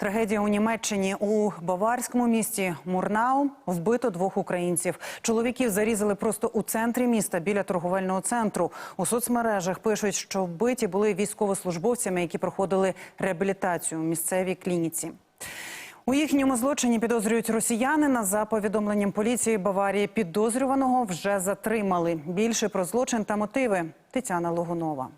Трагедія у Німеччині у баварському місті Мурнау вбито двох українців. Чоловіків зарізали просто у центрі міста біля торговельного центру. У соцмережах пишуть, що вбиті були військовослужбовцями, які проходили реабілітацію у місцевій клініці. У їхньому злочині підозрюють росіянина. За повідомленням поліції Баварії підозрюваного вже затримали. Більше про злочин та мотиви Тетяна Логунова.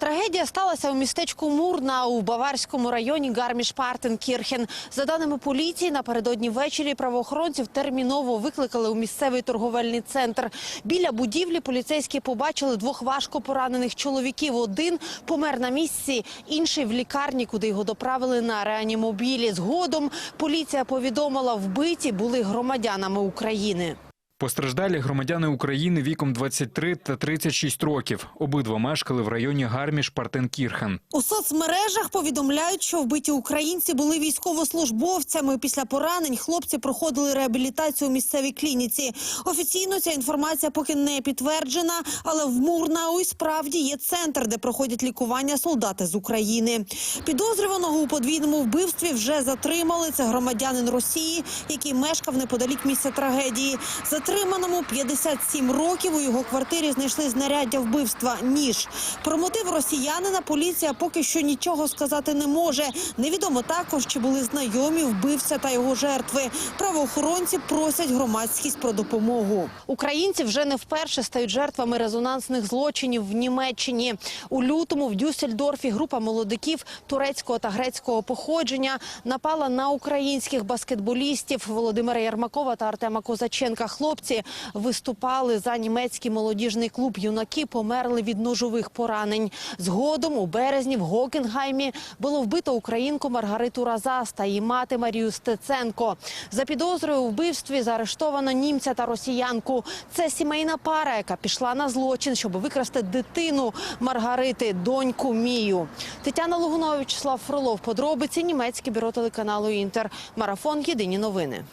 Трагедія сталася у містечку Мурна у баварському районі Гарміш-Партенкірхен. За даними поліції, напередодні ввечері правоохоронців терміново викликали у місцевий торговельний центр. Біля будівлі поліцейські побачили двох важко поранених чоловіків. Один помер на місці, інший в лікарні, куди його доправили на реанімобілі. Згодом поліція повідомила, вбиті були громадянами України. Постраждалі громадяни України віком 23 та 36 років. Обидва мешкали в районі Гарміш-Партенкірхен. У соцмережах повідомляють, що вбиті українці були військовослужбовцями. Після поранень хлопці проходили реабілітацію у місцевій клініці. Офіційно ця інформація поки не підтверджена, але в Мурнау і справді є центр, де проходять лікування солдати з України. Підозрюваного у подвійному вбивстві вже затримали. Це громадянин Росії, який мешкав неподалік місця трагедії. Затриманому 57 років у його квартирі знайшли знаряддя вбивства ніж. Про мотив росіянина поліція поки що нічого сказати не може. Невідомо також, чи були знайомі вбивця та його жертви. Правоохоронці просять громадськість про допомогу. Українці вже не вперше стають жертвами резонансних злочинів в Німеччині. У лютому в Дюссельдорфі група молодиків турецького та грецького походження напала на українських баскетболістів Володимира Ярмакова та Артема Козаченка. Хлопці виступали за німецький молодіжний клуб. Юнаки померли від ножових поранень. Згодом у березні в Гокенгаймі було вбито українку Маргариту Разас її мати Марію Стеценко. За підозрою у вбивстві заарештовано німця та росіянку. Це сімейна пара, яка пішла на злочин, щоб викрасти дитину Маргарити, доньку Мію. Тетяна Лугунова, Вячеслав Фролов. Подробиці німецьке бюро телеканалу Інтер. Марафон. Єдині новини.